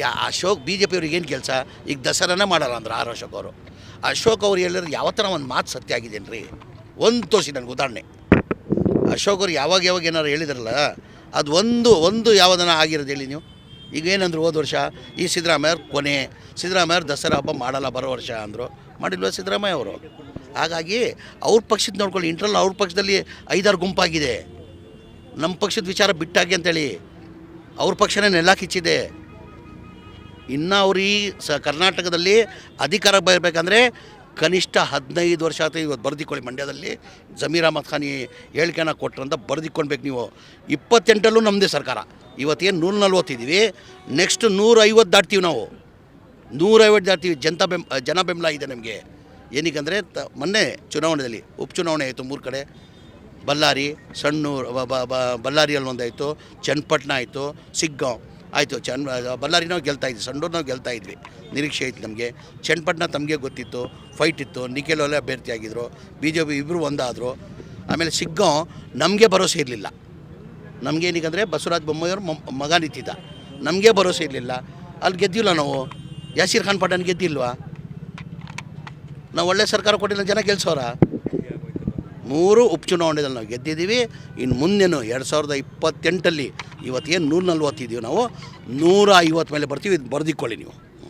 ಯಾ, Ashok B J ಪಿಯವ್ರಿಗೆ ಏನು ಕೆಲಸ? ಈಗ ದಸರಾನೇ ಮಾಡಲ್ಲ ಅಂದ್ರೆ ಆರ್ ಅಶೋಕ್ ಅವರು. ಅಶೋಕ್ ಅವ್ರು ಎಲ್ಲರೂ ಯಾವ ಥರ ಒಂದು ಮಾತು ಸತ್ಯ ಆಗಿದ್ದೇನೆ ರೀ ಒಂದು ತೋರಿಸಿ ನನಗೆ ಉದಾಹರಣೆ. ಅಶೋಕ್ ಅವ್ರು ಯಾವಾಗ ಯಾವಾಗ ಏನಾರು ಹೇಳಿದ್ರಲ್ಲ, ಅದು ಒಂದು ಒಂದು ಯಾವುದನ್ನ ಆಗಿರೋದು ಹೇಳಿ ನೀವು. ಈಗ ಏನಂದ್ರು ಹೋದ ವರ್ಷ, ಈ ಸಿದ್ದರಾಮಯ್ಯವ್ರ ಕೊನೆ ಸಿದ್ದರಾಮಯ್ಯವ್ರು ದಸರಾ ಹಬ್ಬ ಮಾಡಲ್ಲ ಬರೋ ವರ್ಷ ಅಂದರು. ಮಾಡಿಲ್ವ ಸಿದ್ದರಾಮಯ್ಯ ಅವರು? ಹಾಗಾಗಿ ಅವ್ರ ಪಕ್ಷದ ನೋಡ್ಕೊಳ್ಳಿ, ಇಂಟ್ರಲ್ ಅವ್ರ ಪಕ್ಷದಲ್ಲಿ ಐದಾರು ಗುಂಪಾಗಿದೆ. ನಮ್ಮ ಪಕ್ಷದ ವಿಚಾರ ಬಿಟ್ಟಾಗಿ ಅಂತೇಳಿ, ಅವ್ರ ಪಕ್ಷನೇ ನೆಲ ಕಿಚ್ಚಿದೆ ಇನ್ನು ಅವ್ರು ಈ ಸ ಕರ್ನಾಟಕದಲ್ಲಿ ಅಧಿಕಾರ ಬರಬೇಕಂದ್ರೆ ಕನಿಷ್ಠ ಹದಿನೈದು ವರ್ಷ ಆಯ್ತು ಇವತ್ತು ಬರೆದಿಕೊಳ್ಳಿ ಮಂಡ್ಯದಲ್ಲಿ. ಜಮೀರ್ ಅಹಮದ್ ಖಾನ್ ಹೇಳಿಕೆನ ಕೊಟ್ರಂತ ಅಂತ ಬರ್ದಿಕ್ಕೊಳ್ಬೇಕು ನೀವು. ಇಪ್ಪತ್ತೆಂಟಲ್ಲೂ ನಮ್ಮದೇ ಸರ್ಕಾರ. ಇವತ್ತೇನು ನೂರ ನಲ್ವತ್ತಿದ್ದೀವಿ ನೆಕ್ಸ್ಟ್ ನೂರೈವತ್ತು ದಾಟ್ತೀವಿ ನಾವು. ನೂರೈವತ್ತು ದಾಟ್ತೀವಿ. ಜನತಾ ಬೆಂ, ಜನ ಬೆಂಬಲ ಇದೆ ನಮಗೆ. ಏನಕ್ಕಂದರೆ ತ, ಮೊನ್ನೆ ಚುನಾವಣೆಯಲ್ಲಿ ಉಪಚುನಾವಣೆ ಆಯಿತು ಮೂರು ಕಡೆ. ಬಳ್ಳಾರಿ, ಸಣ್ಣೂರು ಬಳ್ಳಾರಿಯಲ್ಲಿ ಒಂದಾಯಿತು. ಚನ್ನಪಟ್ಟಣ ಆಯಿತು. ಸಿಗ್ಗಾಂವ್. ಆಯಿತು, ಚನ್ ಬಳ್ಳಾರಿ ನಾವು ಗೆಲ್ತಾ ಇದ್ವಿ ಸಂಡೂರು ನಾವು ಗೆಲ್ತಾ ಇದ್ವಿ. ನಿರೀಕ್ಷೆ ಇತ್ತು ನಮಗೆ. ಚನ್ನಪಟ್ಟಣ ತಮಗೆ ಗೊತ್ತಿತ್ತು ಫೈಟ್ ಇತ್ತು ನಿಖಿಲ್ ಒಲೆ ಅಭ್ಯರ್ಥಿ ಆಗಿದ್ರು ಬಿ ಜೆ ಪಿ ಇಬ್ಬರು ಒಂದಾದರು. ಆಮೇಲೆ ಸಿಗ್ಗಾಂವ್ ನಮಗೆ ಭರೋಸೆ ಇರಲಿಲ್ಲ. ನಮಗೇನಿಗಂದರೆ ಬಸವರಾಜ ಬೊಮ್ಮಾಯಿಯವ್ರ ಮೊಮ್- ಮಗ ನಿಂತಿದ್ದ. ನಮಗೆ ಭರೋಸೆ ಇರಲಿಲ್ಲ. ಅಲ್ಲಿ ಗೆದ್ದಿಲ್ಲ ನಾವು. ಯಾಸೀರ್ ಖಾನ್ ಪಠಾಣ್ ಗೆದ್ದಿಲ್ವಾ? ನಾವು ಒಳ್ಳೆ ಸರ್ಕಾರ ಕೊಟ್ಟಿಲ್ಲ, ಜನ ಗೆಲ್ಸೋರ? ಮೂರು ಉಪಚುನಾವಣೆಯಲ್ಲಿ ನಾವು ಗೆದ್ದಿದ್ದೀವಿ. ಇನ್ನು ಮುಂದೇನು ಎರಡು ಸಾವಿರದ ಇಪ್ಪತ್ತೆಂಟಲ್ಲಿ ಇವತ್ತೇನು ನೂರ ನಲ್ವತ್ತಿದ್ದೀವಿ ನಾವು ನೂರ ಐವತ್ತು ಮೇಲೆ ಬರ್ತೀವಿ. ಇದು ಬರ್ದಿಕ್ಕೊಳ್ಳಿ ನೀವು.